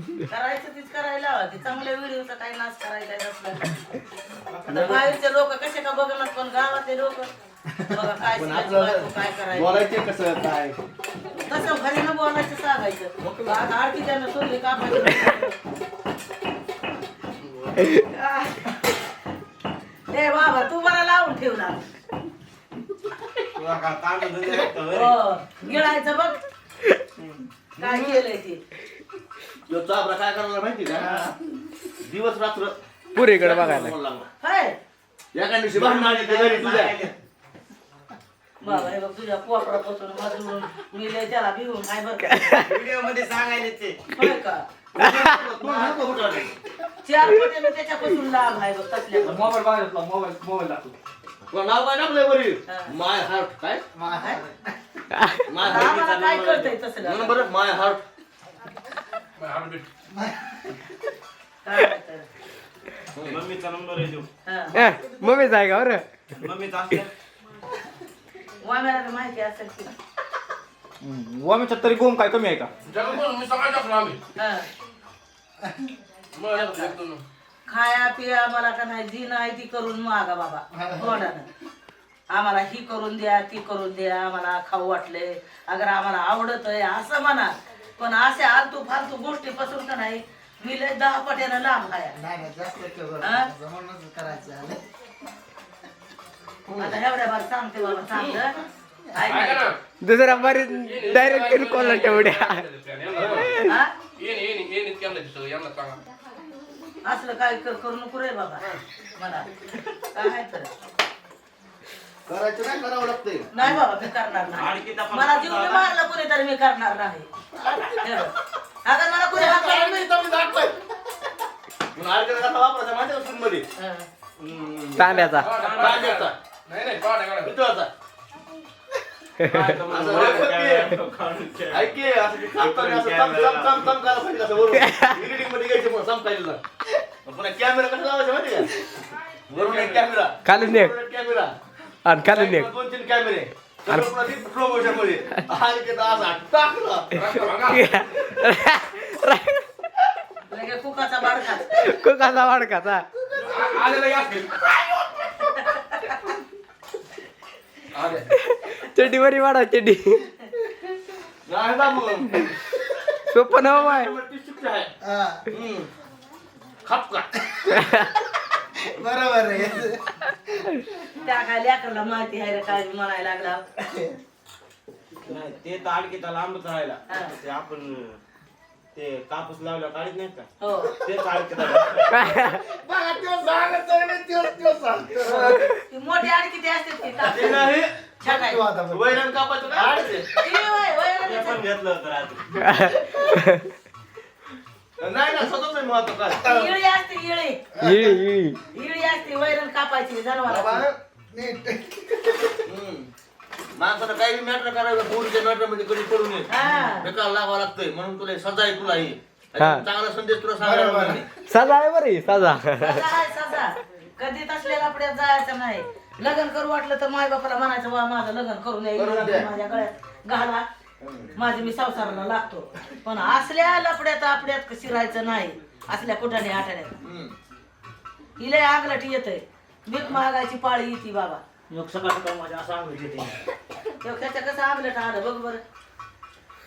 करायचं तीच करायला हवं. ते चांगल्या व्हिडिओचा काही नाच करायचा नसला बाहेरचे लोक कसे का बघणार पण गावातले लोक? बघा काय शिकायचं, बायको काय करायचं. बोलायचे कसं काय? कसं घरी न बोलायचं सांगायचं. आता आरती त्यानं सोडली कापायचं ए बाबा तू मला लावून ठेवला तुला का वर? हो गिळायचं बघ. काय केलंय ते. यो चाबरा काय करायला माहिती का? दिवस रात्र पुरीकडे बघायला. लागला. हाय. एका दिवशी भांडण आली ते घरी तुझ्या. बाबा हे बघ तुझ्या पोपडापासून मधून मी लय त्याला भिवून काय बरं? का? व्हिडिओमध्ये सांगायले ते. होय का? तोंड नको फुटायला. चार पटे मी त्याच्यापासून लाभ आहे बघ तसल्या मोबाईल बघायला मोबाईल मोबाईल लागतो तुला नाव काय टाकलंय बरी? हा. माय हार्ट काय? माय आम्हाला काय कळतंय तसलं? Number my heart? मम्मीचा नंबर आहे देऊ हा. मम्मीच आहे का बरं? मम्मीचा वाम्याला तर माहिती असेल की वामेच्या तरी गोम काय कमी आहे का? हा. खाया पिया आम्हाला का नाही? जी नाही ती करून मागा बाबा. आम्हाला ही करून द्या ती करून द्या आम्हाला खाऊ वाटले. अगर आम्हाला आवडत आहे असं म्हणा. पण असे आलतू फालतू गोष्टीपासून का नाही मी लय दहा पट्यानं लांब खाया नाही नाही जास्त केलं. हा? जमूनच करायचं आलं. आता एवढ्या बार सांगते बाबा ऐकायचं. दुसरा बरी डायरेक्ट कॉल तेवढ्या हा? असलं काय कर- करू नको रे बाबा. मला. काय आहे तर. करायचं नाही करावं लागतंय. नाही बाबा मी करणार नाही. मला जीव बी मारला तर मी करणार नाही. अगं मला कोणी हात लावून मी- म्हणून आडकडे कसा वापरायचा माहिती का सून मध्ये. हं. तांब्याचा. कांद्याचा पितळाचा असं वळखत ऐक की, असं ते कापताना असं चम- चम- चम- चम करायला पाहिजे असं वरून. Editing मध्ये घ्यायचं पण चमकायला. मग पुन्हा कॅमेरा कसा लावायचा माहिती का? वरून एक कॅमेरा. वरून एक कॅमेरा आणि दोन तीन कॅमेरे कुकाचा वाडकाचा चड्डी बरी वाढा चड्डी. सोपं नव माय. हा. खापका बरोबर आहे त्या काय लेकरला माहिती आहे रे काय म्हणायला लागला नाही ते तर आणखी लांबच राहिला हा. ते आपण ते कापूस लावल्यावर काढीत नाहीत का हो तेच आणखी राहिला. बघा, त्यो सांगत आहे आणि त्योच त्यो सांगतो. ती मोठी आणि किती असते ती ते. नाही. त्यो आता बघ. वैरण कापायचं काय अडचण? ती वय- वय- ते पण घेतलं होतं रात्री नाही ना स्वतःच महत्त्व काय इळी असते इळी इळी इळी इळी असते वैरण कापायची बाबा, जनावर नीट. हम्म. माणसानं काही मॅटर करावं पोरीच्या मॅटरमध्ये कधी पडू नये हा बेकार लागावं लागतंय म्हणून तुला सजा आहे तुला ही हा. चांगला संदेश तुला सांगायला बरोबर. लागला नाही. साधा आहे बरी साधा सजा आहे सजा कधी तसल्या लपड्यात जायचं नाही लग्न करू वाटलं तर माय बापाला म्हणायचं वा माझं लग्न करू नये करून द्या. माझ्या गळ्यात घाला माझी मी संसाराला लागतो पण असल्या लपड्यात आपड्यात शिरायचं नाही असल्या कुठाने आठवड्यात हम्म. हिला आगलाट येतंय भीक महागायची पाळी येते बाबा. मग सकाळ सकाळ माझ्या असं आंघोळ येते तेव्हा त्याच्या कसं आलं बघ बरं.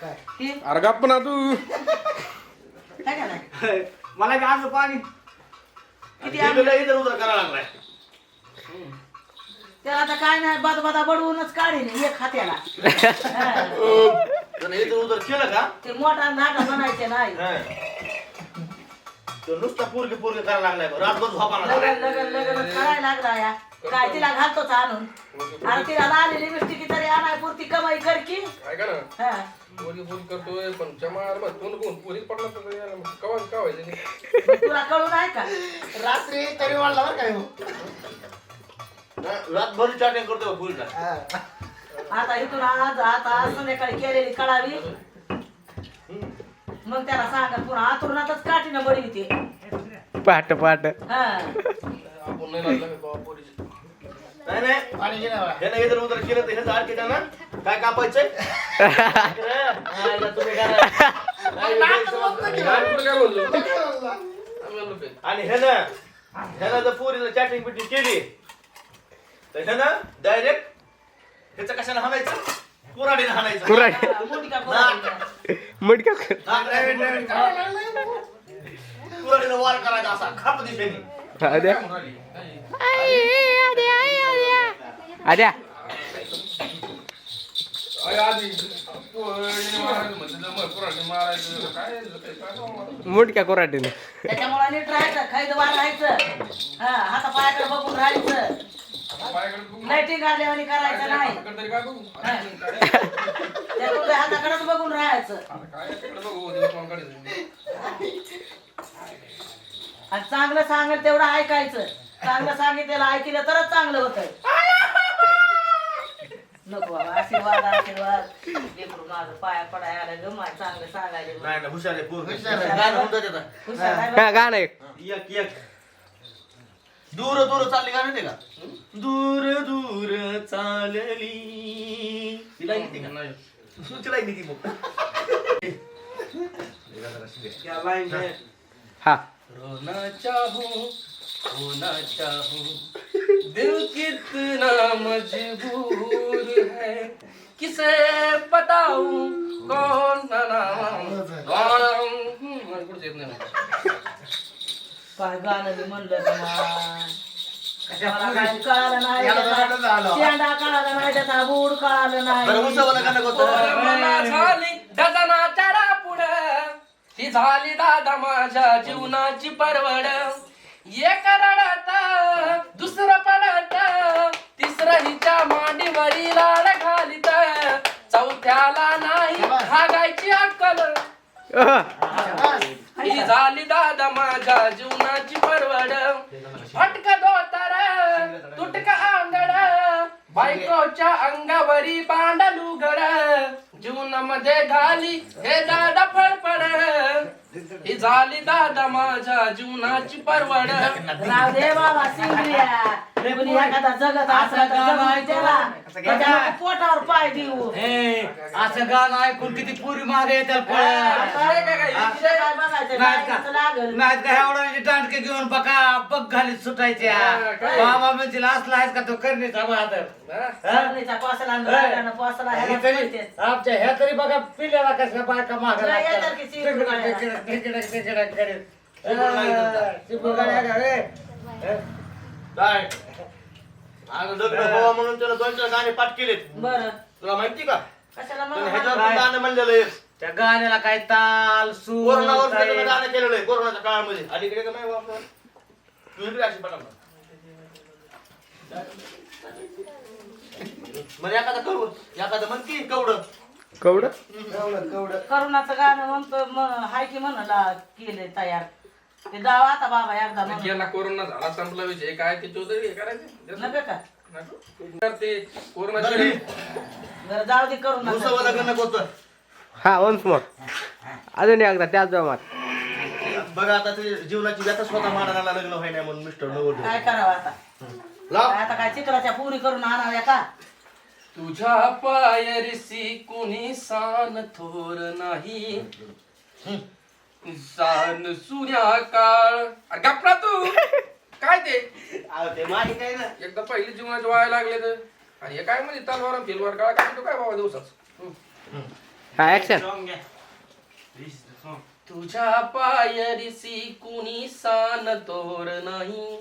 काय? ती अरे गप्प ना तू. काय का नाही मला बी असं पाणी. किती उधर करायला लागलाय. त्याला आता काय नाही बद बदा बडवूनच काढीन एक खात्याला हा. उधर केलं का? ते मोठा नाटा बनायचे नाही. हा. तो नुसता पोरगे पोरगे करायला लागलाय रातभर झोपा लगन लगन लगन करायला लागला या. काय तिला घालतोच आणून? अरे तिला आलेली लिपस्टिक तरी आणाय पुरती कमाई कर की. ऐका ना. हा. पोरी फोन करतोय पण चमार मग तोंड कोण? पोरी पडला तर यार मग कवा का व्हायचं नाही? मग तुला कळून आहे का? रात्री तरी वाढला बरं काय हो. रातभर चॅटिंग करतो पोरीला. हा. आता इथून आज आता आज संध्याकाळी केलेली कळावी. मग त्याला सांगा पुन्हा आतुरणातच काठीनं बळी येते पाट पाट हा आपण नाही लागला का बाबा पोरीची नाही नाही पाणी घे ना केलं तर ह्याचं आड केलं ना काय कापायचंय आईला तुम्ही काय काय कुठं काय बोललो आम्ही म्हणलो काय? आणि ह्यानं ह्यानं जर पोरीला चॅटिंग बिटिंग केली तर ह्यानं डायरेक्ट ह्याचं कशाला हाणायचं कुराडीनं हाणायचं कुराड हा. मडक्या वार करायचा असा खाप दिशेने? मोडक्या कोराटीने? त्याच्यामुळे नीट राहायचं खैद वार राहायचं. हा हाता पायाकडे बघून राहायचं. लाईटिंग आल्यावानी करायचं नाही? त्या तुझ्या हाताकडेच बघून राहायचं. आणि चांगलं सांगेल तेवढं ऐकायचं. चांगलं सांगितलेलं ऐकलं तरच चांगलं होतंय. नको बाबा आशीर्वाद आशीर्वाद. लेकरू माझं पाया पडाय आलं ग माझं चांगलं सांगायला नाही ना हुशार आहे पोर हुशार आहे. गाणं होतं त्याचं. हुशार आहे? बा. हा गाणं एक एक एक. दूर दूर चालली गाणं ते का? दूर दूर चालली. तिला येते का? नाही. तिला येते ती मग. ने हा. रोना चाहूं होना चाहूं. दिल कितना मजबूर है। किसे बताऊं? कौन ना नाम? मला कुठं येत नाही. काय गाणं मी म्हणलं का मा? मला काय कळालं नाही. याला त्याचा रडत आलं. शेंडा कळाला नाही त्याचा बूड कळालं बरं नाही उसावाला गाणं कोणतं मला झाली डझनाच्या पुढं. ही झाली दादा माझ्या जीवनाची परवड. एक रडत दुसरं पडत तिसरं हिच्या मांडीवरी लाड घालीत. चौथ्याला नाही भागायची अक्कल. झाली दादा माझ्या जीवनाची परवड. फटक दोतर तुटक आंगड बायकोच्या अंगावरी बांडलू गड जीवनामध्ये झाली हे दादा फडफड. ही झाली दादा माझ्या जीवनाची परवड. राधे बाबा बाबा सिंगरिया कोणी एखादा जगत असला तर जगू त्याला त्याच्या नको पोटावर पाय देऊ असं गाणं ऐकून किती पुरी मागे येतात पळ काय काय काय विषय काय बघायचं नाही का? बायकोचं लागल नाहीत का एवढा दांडके घेऊन बघा बघ घालीत सुटायच्या हा? बाबा म्हणजे असला आहेस का तो करणीचा बहादर करणीचा पोसला आणि रागानं पोसला ह्याला हे तरी. आमच्या ह्या तरी बघा पिल्याला कसल्या बायका माग नाही की काय? अगं लग्न व्हावं म्हणून त्याला दोन चार गाणे पाठ केलेत. बरं. तुला माहिती का? कशाला पण मला ह्याच्यावर माहिती? पण गाणं म्हणलेलं आहे. त्या गाण्याला काय ताल सूर कोरोनावर काय- त्यानं गाणं केलेलं आहे कोरोनाच्या काळामध्ये. अलीकडे का नाही वापरत तू इकडे अशी पटापट. मग एखादा करू एखादं म्हण की कवडं. कवड? कवडं कवडं. करुणाचं गाणं म्हणतो म- हाय की म्हणला केले तयार. ते जाव आता बाबा एकदा म्हणून. गेला कोरोना झाला संपला विषय. काय ते चौधरी हे करायचं? नका का? तर ते कोरोना बरं, बरं जाऊ दे करू नका. लग्न होतं हा वन्स मोर अजून एकदा त्याच जोमात. बघा आता ते जीवनाची व्यथा स्वतः मानाला लग्न व्हाय नाही म्हणून मिस्टर नवरदेव काय करावं आता? लाव आता काय चित्राच्या पुरी करून आणाव्या का? तुझ्या पायरसी कुणी सान थोर नाही. सान सूर्या काळ अरे गप्पा तू. काय ते? अहो, ते माहिती आहे ना. एकदा पहिली जीवनाचे वाया लागले तर. आणि हे काय म्हणजे तलवार फिलवार काळ काय तो काय बाबा दिवसाच? हा. ऍक्शन Song घ्या. तुझ्या पायरसी कुणी सान तोर नाही.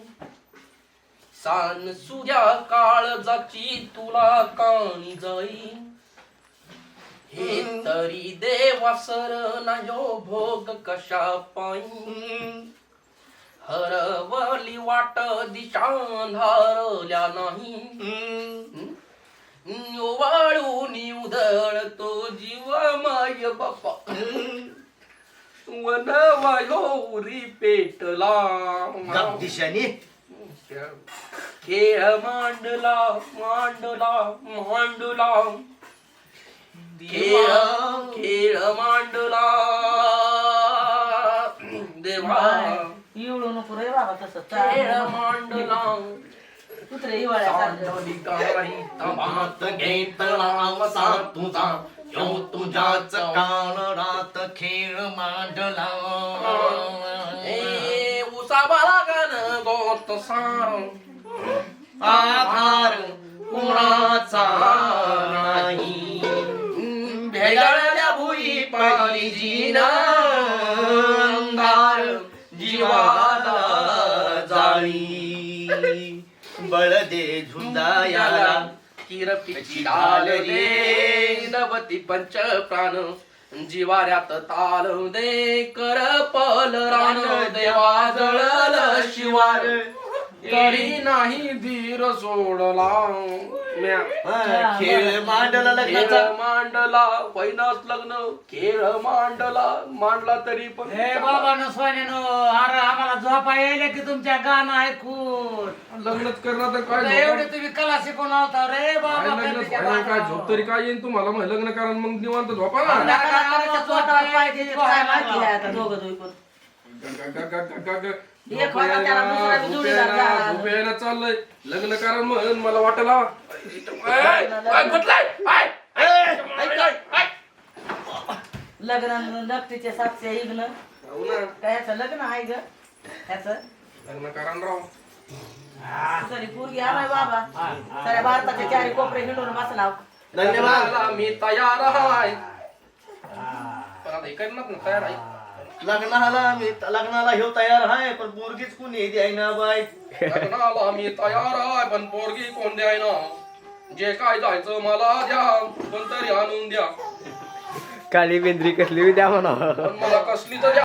सान सूर्या काळ जाची तुला काणी जाई हे तरी देवासर नायो भोग कशा पायी हरवली वाट दिशा धारल्या नाही. वाळून उधळ तो जीव माय बापा वन वायोरी पेटला. दिशाने. खेळ मांडला मांडला मांडला. खेळ खेळ मांडला देवा इवळू नको रे बाबा तसं खेळ मांडला कुत्रे घेतला तुझा यो तुझ्याच काल रात खेळ मांडला ए उसाबाला गाणं गोत सार आधार कुणाचा नाही? भेगाळल्या भुई पाणी जीना अंधार जीवाला जाळी. बळ बळदे झुंजायाला किरपीची डाल रे दवती पंच प्राण जिवाऱ्यात ताल दे कर पल रान देवा जळल शिवार. तरी नाही धीर सोडला. म्या हा, खेळ मांडला खेळ लग्नाचा मांडला पहिलाच लग्न. खेळ मांडला मांडला तरी पण. हे बाबा न सोन्यानो अरे आम्हाला झोपा यायला की तुमच्या गाणं ऐकून. लग्नच करणार तर काय झोप? एवढे तुम्ही कला शिकून होता रे काय बाबा लग्न काय. झोप तरी काय येईन तुम्हाला? मग लग्न करा मग निवांत झोपा. ना आपल्या कलाकाराच्या पोटावर पाय देते, काय माहिती आहे आता दोघं दोघं पण. एक होता त्याला दुसरा बी जोडीदार झाला. झोपेला चाललंय लग्न कारण म्हणून मला वाटला लग्न नक्तीचे सातशे इग्न काय ह्याचं लग्न आहे ग ह्याचं लग्न कारण राव तरी पूर्वी आलाय बाबा साऱ्या भारताचे चारी कोपरे हिंडून बसला धन्यवाद मी तयार आहे पण आता हे करणार ना तयार आहे लग्नाला मी लग्नाला ह्यो तयार आहे पण मुलगीच कुणी द्यायना बाय लग्नाला मी तयार आहे पण पोरगी कोण द्यायना? जे काय जायचं मला द्या पण तरी आणून द्या. काळी बेंद्री कसली बी द्या म्हणा. पण मला कसली तर द्या.